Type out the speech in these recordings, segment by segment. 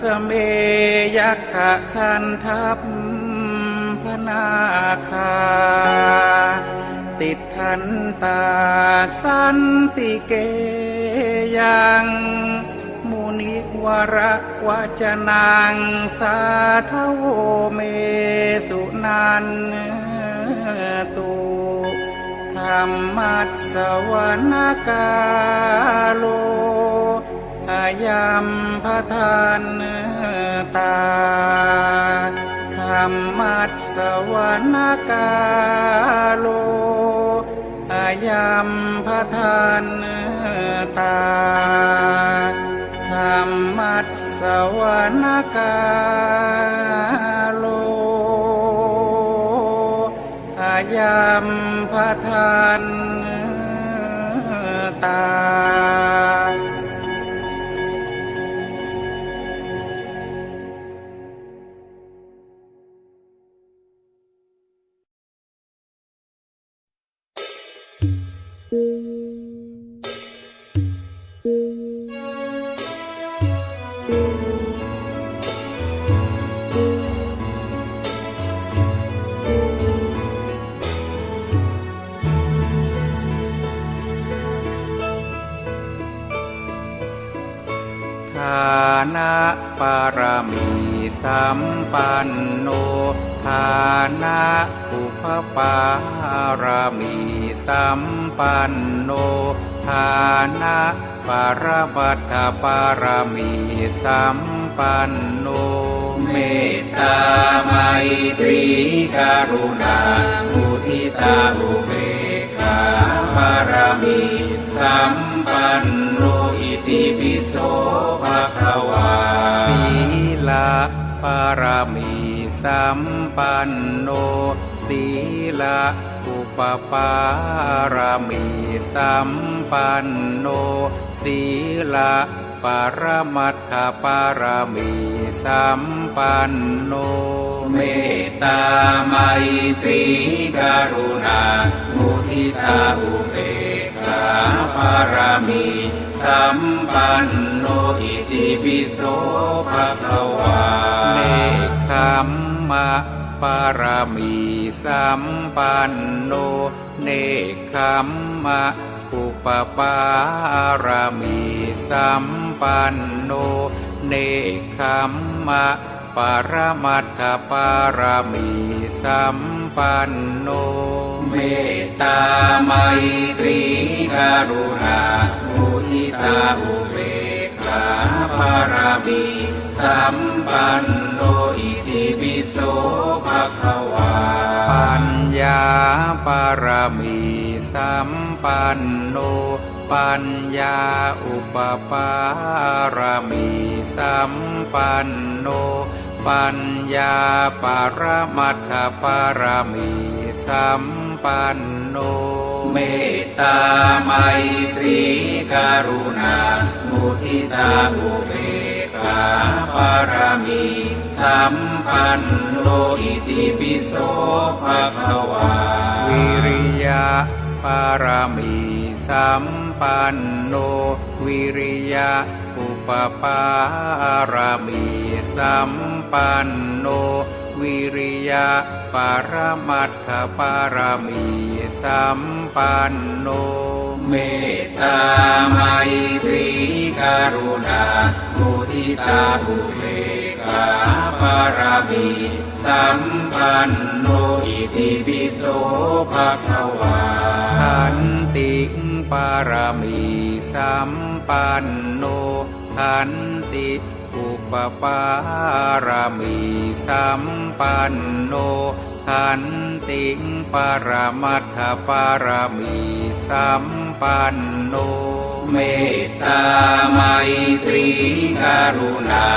สเมยักขะคันทัพพนาคา ติดทันตาสันติเกยังมุนิวระวจนังสาทโวเมสุนันตุธรรมัสสวนกาโล อายัมพทานตาธรรมัสสวนกาโลอายัมพทานตาธรรมัสสวนกาโลอายัมพทานตาานะปารมีสัมปันโนฐานะอุปปารมีสัมปันโนฐานะปรมัตถปารมีสัมปันโน เมตตาไมตรีกรุณามุทิตาอุเบ ปารมีสัมปันโนอิติปิโสภะคะวาสีลาปารมีสัมปันโนสีลาอุปปารมีสัมปันโนสีลา ปรมัตถปารมีสัมปันโน เมตตาไมตรีกรุณา มุทิตาอุเบกขาปารมีสัมปันโนอิติปิโสภะคะวาเนคขมมะปารมีสัมปันโน เนคขมมะ อุปปารมีสัมปันโน เนคขมมะปรมัตถปารมีสัมปันโน เมตตาไมตรีกรุณามุทิตาอุเบกขาปารมีสัมปันโนอิติปิโสภะคะวาปัญญาปารมีสัม ปันโนปัญญาอุปปารมีสัมปันโนปัญญาปารมัตถปารมีสัมปันโนเมตตาไมตรีกรุณามุทิตาอุเบกขาปารมีสัมปันโนอิติปิโสภะคะวาวิริยะารมีสัมปันโนวิริยะอุปปารมีสัมปันโนวิริยะปรมัตถปารมีสัมปันโนเมตตาไมตรีกรุณามุทิตาอุเบกขาปารมีสัมปันโนอิติปิโสภะคะวาน ติปารมีสัมปันโนขันติอุปปารมีสัมปันโนขันติปรมัตถปารมีสัมปันโน เมตตาไมตรีกรุณา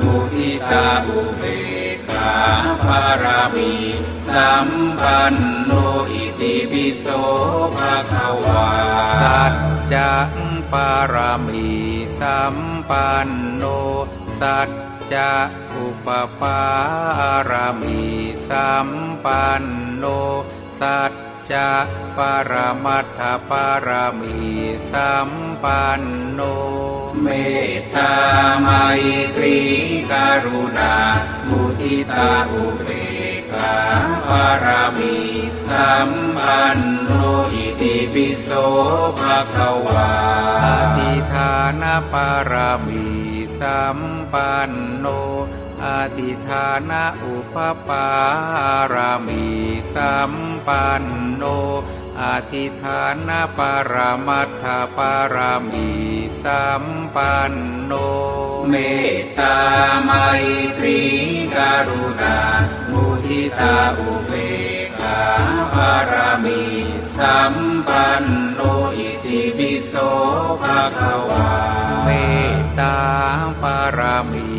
มุทิตาอุเบาปารมีสัมปันโนอิติปิโสภะคะวาสัจจะปารมีสัมปันโนสัจจะอุปปารมีสัมปันโนสัจ จะปรมัตถปารมีสัมปันโน เมตตาไมตรีกรุณา มุทิตาอุเบกขาปารามีสัมปันโนอิติปิโสภะคะวาอธิฐานปารามีสัมปันโนอธิฐานะอุปปารามีสัมปัน โนอธิฐานะปรมัตถปารามีสัมปันโน เมตตาไมตรีกรุณา มุทิตาอุเบกขาปารามีสัมปันโนอิติปิโสภะคะวา เมตตาปารามี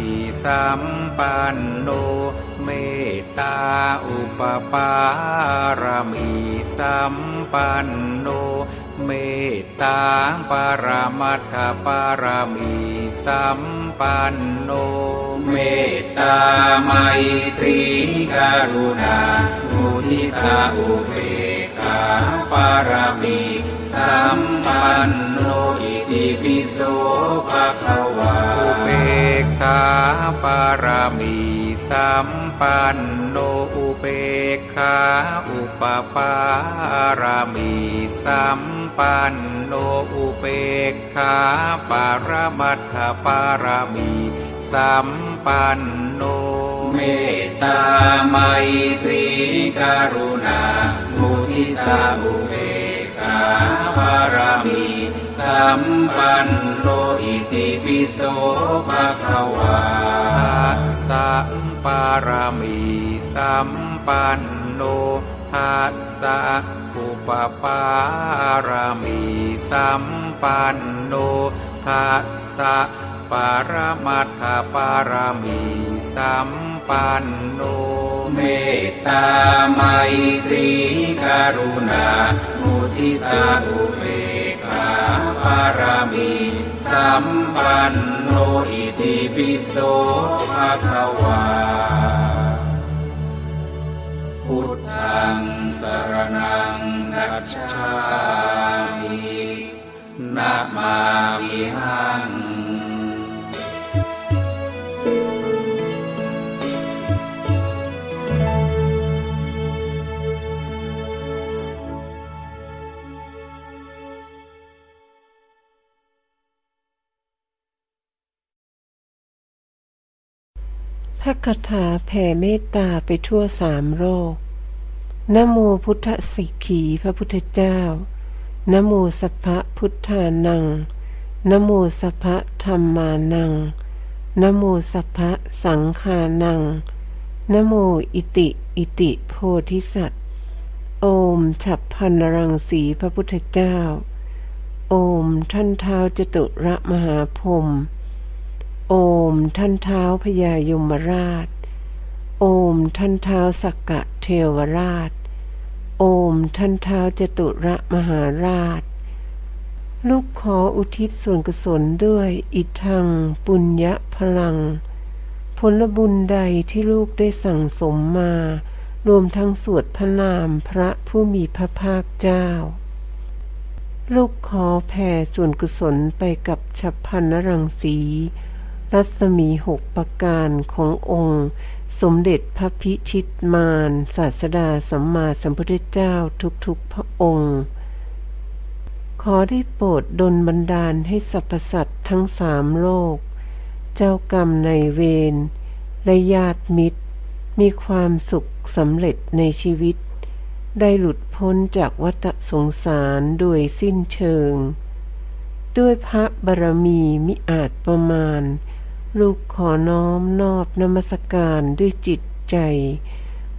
สัมปันโน เมตตาอุปปารมี สัมปันโนเมตตาปรมัตถปารมีสัมปันโน เมตตาไมตรีกรุณามุทิตาอุเบกขาปารมีสัมปันโนอิติปิโสภะคะวาอุเบกขาปารมีสัมปันโนอุเบกขาอุ ปปารามีสัมปันโนอุเบกขาปารมัตถปารามีสัมปันโนเมตตาไมตรีกรุณามุทิตาอุเบกขาปารามีสัมปันโนอิติปิโสภะคะวาทัสสะปารามีสัมปันโน ทัสสะอุปปารามีสัมปันโนทัสสะปารมัตถปารามีสัมปันโน เมตตาไมตรีกรุณา มุทิตาอุเบกขาปารามีสัมปันโนอิติปิโสภะคะวา พุทธังสรณังคัจฉามินามามิหัง พระคาถาแผ่เมตตาไปทั่วสามโลกนะโมพุทธสิกขีพระพุทธเจ้านะโมสัพพะพุทธานังนะโมสัพพะธรรมานังนะโมสัพพะสังขานังนะโมอิติอิติโพธิสัตว์ โอมฉับพันรังสีพระพุทธเจ้า โอมท่านเท้าจตุระมหาพรหม โอมท่านเท้าพญายมราช โอมท่านเท้าสักกะเทวราช โอมท่านเท้าจตุระมหาราช ลูกขออุทิศส่วนกุศลด้วยอิทังปุญญพลัง ผลบุญใดที่ลูกได้สั่งสมมา รวมทั้งสวดพระนามพระผู้มีพระภาคเจ้า ลูกขอแผ่ส่วนกุศลไปกับฉับพันนรังสี รัศมีหกประการขององค์ สมเด็จพระพิชิตมารศาสดาสัมมาสัมพุทธเจ้าทุกๆพระองค์ ขอได้โปรดดลบันดาลให้สรรพสัตว์ทั้งสามโลก เจ้ากรรมในเวรและญาติมิตร มีความสุขสำเร็จในชีวิต ได้หลุดพ้นจากวัฏสงสารโดยสิ้นเชิงด้วยพระบารมีมิอาจประมาณ ลูกขอน้อมนอบนมัสการด้วยจิตใจ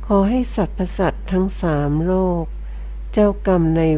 ขอให้สรรพสัตว์ทั้งสามโลก เจ้ากรรมในาย